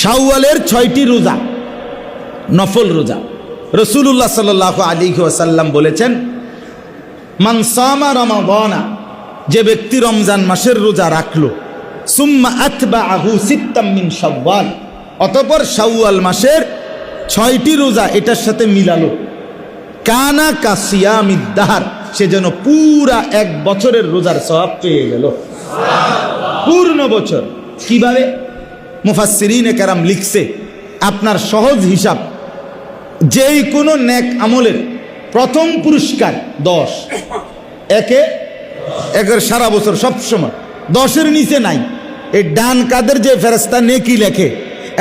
শাওয়ালের ছয়টি রোজা, নফল রোজা। রসুল্লাহ সাল আলী ওসাল্লাম বলেছেন মানসামা রমাবনা যে ব্যক্তি রমজান মাসের রোজা রাখল, সুম্মা আতবা আহু সিত্তাম্মিন সব্বাল অতপর শাওয়াল মাসের ছয়টি রোজা এটার সাথে মিলালো। কানা কাসিয়ামিদ্দার সে যেন পুরা এক বছরের রোজার সব পেয়ে গেল। পূর্ণ বছর। কীভাবে? মুফাসসিরিনে কারাম লিখছে, আপনার সহজ হিসাব, যেই কোনো নেক আমলের প্রথম পুরস্কার দশ, একে একের সারা বছর সব সময় দশের নিচে নাই, এই ডান কাদের যে ফেরস্তা নেকি লেখে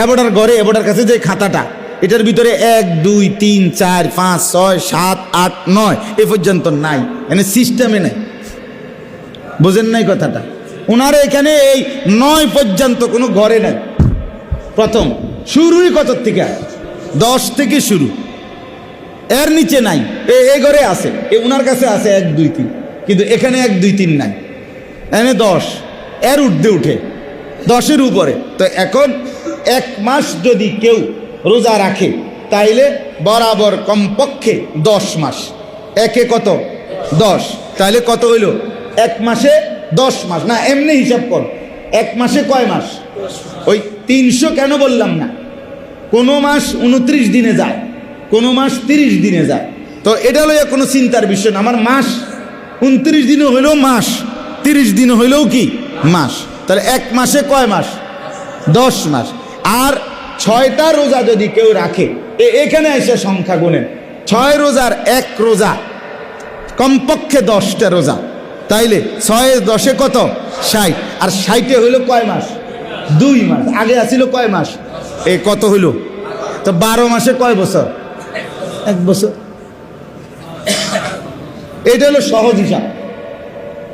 এবাটার ঘরে এবাটার কাছে যে খাতাটা, এটার ভিতরে এক, দুই, তিন, চার, পাঁচ, ছয়, সাত, আট, নয়, এ পর্যন্ত নাই এনে সিস্টেমে নাই। বোঝেন নাই কথাটা? ওনার এখানে এই নয় পর্যন্ত কোনো ঘরে নাই। প্রথম, শুরুই কত থেকে? দশ থেকে শুরু। এর নিচে নাই। এ ঘরে আছে। এ ওনার কাছে আছে এক, দুই, তিন। কিন্তু এখানে এক, দুই, তিন নাই। এনে দশ। এর উঠতে উঠে। দশের উপরে। তো এখন এক মাস যদি কেউ রোজা রাখে, তাইলে বরাবর কমপক্ষে দশ মাস। একে কত? দশ। তাহলে কত হইল? এক মাসে দশ মাস। না, এমনি হিসাব কর। এক মাসে কয় মাস? ওই তিনশো কেন বললাম না? কোনো মাস উনত্রিশ দিনে যায়, কোনো মাস তিরিশ দিনে যায়। তো এটা লইয়া কোনো চিন্তার বিষয় না। আমার মাস উনত্রিশ দিনে হইলেও মাস, তিরিশ দিন হইলেও কি? মাস। তাহলে এক মাসে কয় মাস? দশ মাস। আর ছয়টা রোজা যদি কেউ রাখে এখানে এসে সংখ্যা গুনেন। ছয় রোজার এক রোজা, কমপক্ষে দশটা রোজা। তাইলে ছয় দশে কত? ষাট। আর ষাটে হইল কয় মাস? দুই মাস। আগে আসিল কয় মাস? এ কত হইল? তো বারো মাসে কয় বছর? এক বছর। এটা হলো সহজ হিসাব।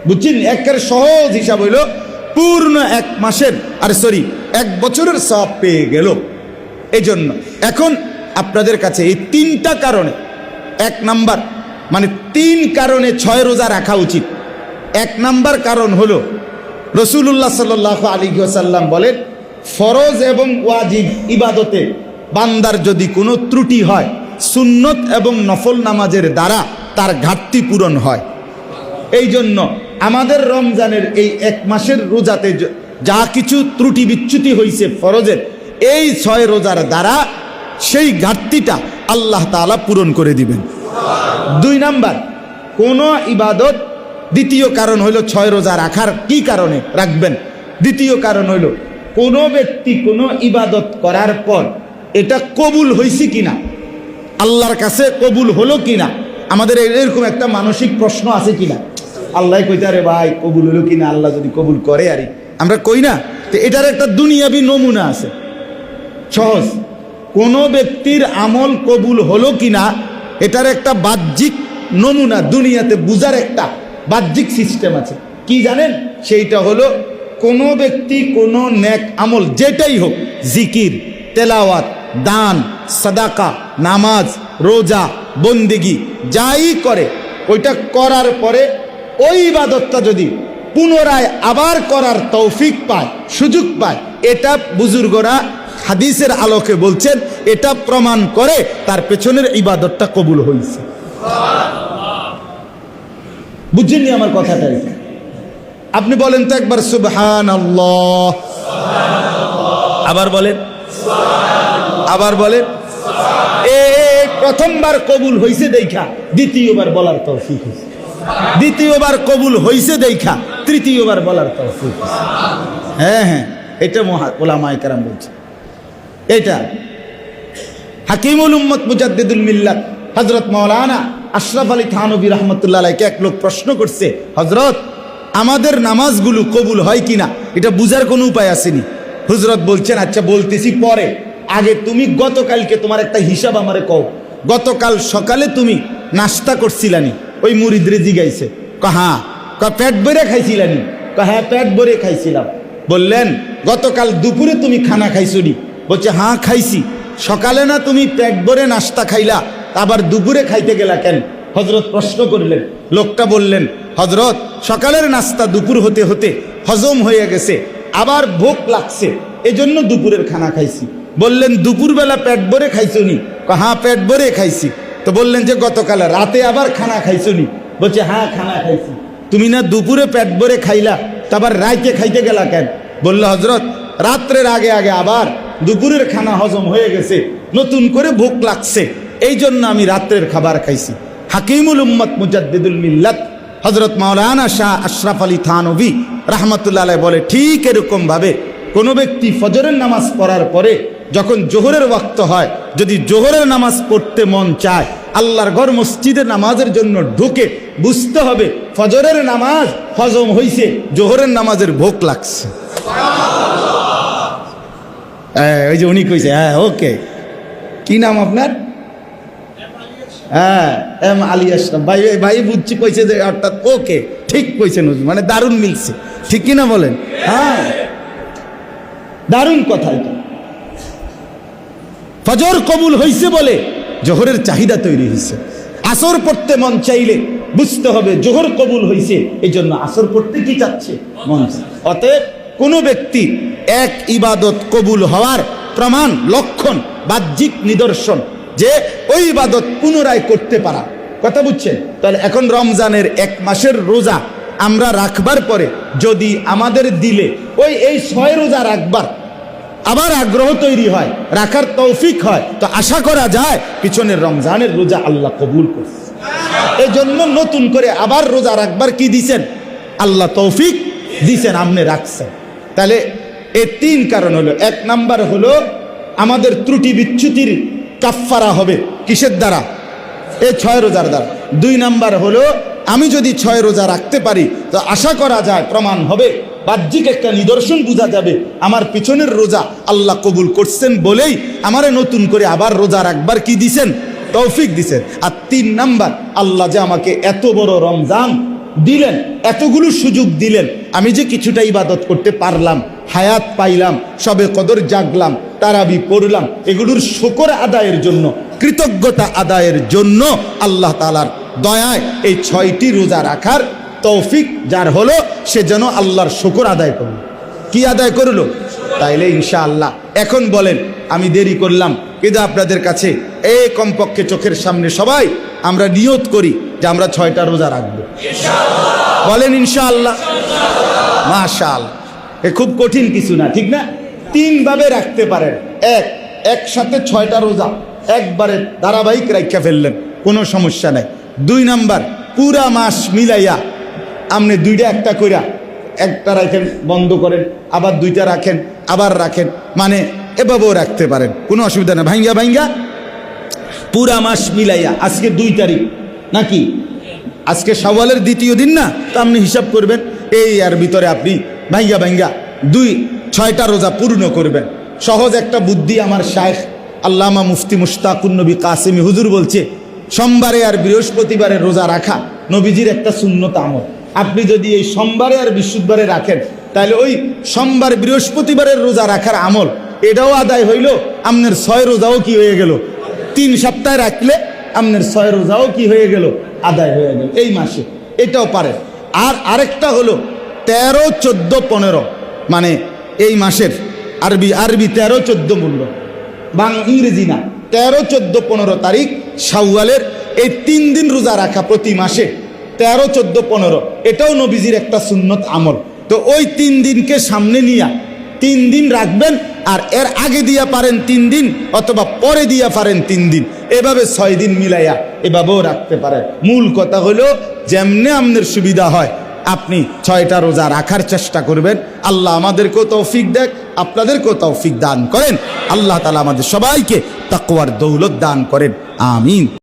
বুঝছেন? একের সহজ হিসাব হইল পূর্ণ এক মাসের। আর সরি, এক বছরের সব পেয়ে গেল। এই জন্য এখন আপনাদের কাছে এই তিনটা কারণে, এক নাম্বার মানে তিন কারণে ছয় রোজা রাখা উচিত। এক নাম্বার কারণ হলো রসুল্লাহ সাল আলী সাল্লাম বলেন, ফরজ এবং ওয়াজিব ইবাদতে বান্দার যদি কোনো ত্রুটি হয়, সুন্নত এবং নফল নামাজের দ্বারা তার ঘাটতি পূরণ হয়। এই জন্য আমাদের রমজানের এই এক মাসের রোজাতে যা কিছু ত্রুটি বিচ্যুতি হয়েছে ফরজের, এই ছয় রোজার দ্বারা সেই ঘাটতিটা আল্লাহ তাআলা পূরণ করে দিবেন। দুই নাম্বার, কোন ইবাদত দ্বিতীয় কারণ হইল ছয় রোজা রাখার কি কারণে? রাখবেন। দ্বিতীয় কারণ হইল, কোন ব্যক্তি কোনো ইবাদত করার পর এটা কবুল হয়েছে কিনা? আল্লাহর কাছে কবুল হলো কিনা? আমাদের এরকম একটা মানসিক প্রশ্ন আছে কিনা? আল্লাহ কইতারে ভাই, কবুল হলো কিনা? আল্লাহ যদি কবুল করে আরে। আমরা কই না? তো এটার একটা দুনিয়াবি নমুনা আছে। সহজ। কোন ব্যক্তির আমল কবুল হলো কিনা? এটার একটা বাহ্যিক নমুনা দুনিয়াতে বুঝার একটা বাহ্যিক সিস্টেম আছে। কি জানেন? সেইটা হলো কোন ব্যক্তি, কোনো ন্যাক আমল, যেটাই হোক, জিকির, তেলাওয়াত, দান, সাদাকা, নামাজ, রোজা, বন্দিগি, যাই করে, ওইটা করার পরে ওই ইবাদতটা যদি পুনরায় আবার করার তৌফিক পায়, সুযোগ পায়, এটা বুজুর্গরা হাদিসের আলোকে বলছেন, এটা প্রমাণ করে তার পেছনের ইবাদতটা কবুল হয়েছে বুঝছেননি আমার কথাটা। এটা? আপনি বলেন তো একবার সুবহান আবার বলেন। আবার বলেন। এ প্রথমবার কবুল হইছে দেখা দ্বিতীয়বার বলার তৌফিক হয়েছে দ্বিতীয়বার কবুল হইছে দেখা তৃতীয়বার বলার তৌফিক। হ্যাঁ হ্যাঁ এটা মহা ওলামায় কারাম বলছে। এটা হাকিমুল উম্মত মুজাদ্দিদুল মিল্লাত হজরত মৌলানা আশরাফ আলী থানবী রহমতুল্লাহ আলাইকে এক লোক প্রশ্ন করছে হজরত আমাদের নামাজগুলো কবুল হয় কিনা? এটা বুঝার কোনো উপায় আসেনি। হজরত বলছেন আচ্ছা বলতেছি পরে। আগে তুমি গতকালকে তোমার একটা হিসাব আমারে কও। গতকাল সকালে তুমি নাস্তা করছিলানি। ওই মুরিদরে জিগাইছে কহা ক পেট ভরে খাইছিলানি। ক হ্যাঁ পেট ভরে খাইছিলাম। বললেন, গতকাল দুপুরে তুমি খানা খাইছো নি বলছে হ্যাঁ খাইছি। সকালে না তুমি পেট ভরে নাস্তা খাইলা? আবার দুপুরে খাইতে গেলা কেন? হজরত প্রশ্ন করলেন, লোকটা বললেন হজরত সকালের নাস্তা দুপুর হতে হতে হজম হয়ে গেছে, আবার ভোগ লাগছে, এজন্য দুপুরের খানা খাইছি। বললেন, দুপুরবেলা পেট ভরে খাইছো নি হ্যাঁ পেট ভরে খাইছি। তো বললেন যে, গতকাল রাতে আবার খানা খাইছো নি বলছে হ্যাঁ খানা খাইছি। তুমি না দুপুরে পেট ভরে খাইলা তারপর রাইতে খাইতে গেলা কেন? বলল হজরত রাত্রের আগে আগে আবার দুপুরের খানা হজম হয়ে গেছে, নতুন করে ভোক লাগছে। এই জন্য আমি রাত্রের খাবার খাইছি। হাকিমুল উম্মত মুজাদ্দিদুল মিল্লাত হজরত মাওলানা শাহ আশরাফ আলী থানবী রহমতুল্লাহ বলে ঠিক এরকম ভাবে কোনো ব্যক্তি ফজরের নামাজ পড়ার পরে যখন জোহরের ওয়াক্ত হয় যদি জোহরের নামাজ পড়তে মন চায় আল্লাহর ঘর মসজিদের নামাজের জন্য ঢুকে বুঝতে হবে ফজরের নামাজ হজম হইছে জোহরের নামাজের ভোগ লাগছে। হ্যাঁ, ওই যে উনি কইছে হ্যাঁ ওকে। কি নাম আপনার? হ্যাঁ এম আলী আশরাফ ভাই ভাই বুঝছি, কইছে যে অর্থাৎ ওকে। ঠিক কইছেন মানে দারুণ মিলছে। ঠিক কিনা বলেন? হ্যাঁ। দারুণ কথা ফজর কবুল হইছে বলে জোহরের চাহিদা তৈরি হয়েছে আসর পড়তে মন চাইলে বুঝতে হবে জোহর কবুল হইছে এই জন্য আসর পড়তে কি চাচ্ছে? মন অতএব কোনো ব্যক্তি এক ইবাদত কবুল হওয়ার প্রমাণ, লক্ষণ, বাহ্যিক নিদর্শন যে ওই ইবাদত পুনরায় করতে পারা। কথা বুঝছেন? তাহলে এখন রমজানের এক মাসের রোজা আমরা রাখবার পরে যদি আমাদের দিলে ওই এই ছয় রোজা রাখবার আবার আগ্রহ তৈরি হয়, রাখার তৌফিক হয়, তো আশা করা যায় পিছনের রমজানের রোজা আল্লাহ কবুল করছে। এই জন্য নতুন করে আবার রোজা রাখবার কি দিছেন? আল্লাহ তৌফিক দিছেন আপনি রাখছেন। তাহলে এই তিন কারণ হলো, এক নাম্বার হলো আমাদের ত্রুটি বিচ্যুতির কাফফারা হবে কিসের দ্বারা? এই ছয় রোজার দ্বারা। দুই নাম্বার হলো, আমি যদি ছয় রোজা রাখতে পারি, তো আশা করা যায় প্রমাণ হবে। বাহ্যিক একটা নিদর্শন বোঝা যাবে, আমার পিছনের রোজা আল্লাহ কবুল করছেন বলেই আমারে নতুন করে আবার রোজা রাখবার কি দিছেন? তৌফিক দিছেন। আর তিন নাম্বার, আল্লাহ যে আমাকে এত বড় রমজান দিলেন, এতগুলো সুযোগ দিলেন। আমি যে কিছুটা ইবাদত করতে পারলাম, হায়াত পাইলাম, সবে কদর জাগলাম, তারাবি পড়লাম, এগুলোর শকর আদায়ের জন্য, কৃতজ্ঞতা আদায়ের জন্য আল্লাহ তালার দয়ায় এই ছয়টি রোজা রাখার তৌফিক যার হলো, সে যেন আল্লাহর শকর আদায় করল। কি আদায় করল? তাইলে ইনশা আল্লাহ এখন বলেন, আমি দেরি করলাম। কিন্তু আপনাদের কাছে, এই কমপক্ষে চোখের সামনে সবাই আমরা নিয়ত করি যে আমরা ছয়টা রোজা রাখব। বলেন ইনশা আল্লাহ মাশাল। এ খুব কঠিন কিছু না, ঠিক না? তিনভাবে রাখতে পারেন। এক, একসাথে ছয়টা রোজা। একবারে ধারাবাহিক রাখা ফেললেন, কোনো সমস্যা নাই। দুই নাম্বার, পুরা মাস মিলাইয়া আপনি দুইটা একটা কইরা একটা রাখেন, বন্ধ করেন, আবার দুইটা রাখেন, আবার রাখেন মানে এভাবেও রাখতে পারেন। কোনো অসুবিধা নেই। ভাঙ্গা ভাঙ্গা পুরা মাস মিলাইয়া, আজকে দুই তারিখ। নাকি? আজকে সওয়ালের দ্বিতীয় দিন না? তো আপনি হিসাব করবেন। এই আর ভিতরে আপনি ভাঙ্গা ভাঙ্গা দুই, ছয়টা রোজা পূর্ণ করবেন। সহজ একটা বুদ্ধি আমার শায়েখ আল্লামা মুফতি মুশতাকুন নবী কাসিমি হুজুর বলছে, সোমবারে আর বৃহস্পতিবারে রোজা রাখা নবীজির একটা শূন্যত আমল। আপনি যদি এই সোমবারে আর বৃহস্পতিবারে রাখেন, তাহলে ওই সোমবার বৃহস্পতিবারের রোজা রাখার আমল, এটাও আদায় হইল, আপনার ছয় রোজাও কি হয়ে গেল? তিন সপ্তাহে রাখলে আপনার ছয় রোজাও কি হয়ে গেল? আদায় হয়ে গেল। এই মাসে। এটাও পারে। আর আরেকটা হলো তেরো, চোদ্দ, পনেরো। মানে এই মাসের আরবি আরবি তেরো, চোদ্দ মূল্য বাং ইংরেজি না। তেরো, চোদ্দ, পনেরো তারিখ শাওয়ালের এই তিন দিন রোজা রাখা প্রতি মাসে। তেরো, চোদ্দ, পনেরো। এটাও নবীজির একটা সুন্নত আমল। তো ওই তিন দিনকে সামনে নিয়া তিন দিন রাখবেন, আর এর আগে দিয়া পারেন তিন দিন অথবা পরে দিয়া পারেন তিন দিন। এভাবে ছয় দিন মিলাইয়া এভাবেও রাখতে পারেন। মূল কথা হলো, যেমনে আপনার সুবিধা হয়, আপনি ছয়টা রোজা রাখার চেষ্টা করবেন। আল্লাহ আমাদেরকেও তৌফিক দেখ, আপনাদেরকেও তৌফিক দান করেন। আল্লাহ তালা আমাদের সবাইকে তাকওয়ার দৌলত দান করেন। আমিন।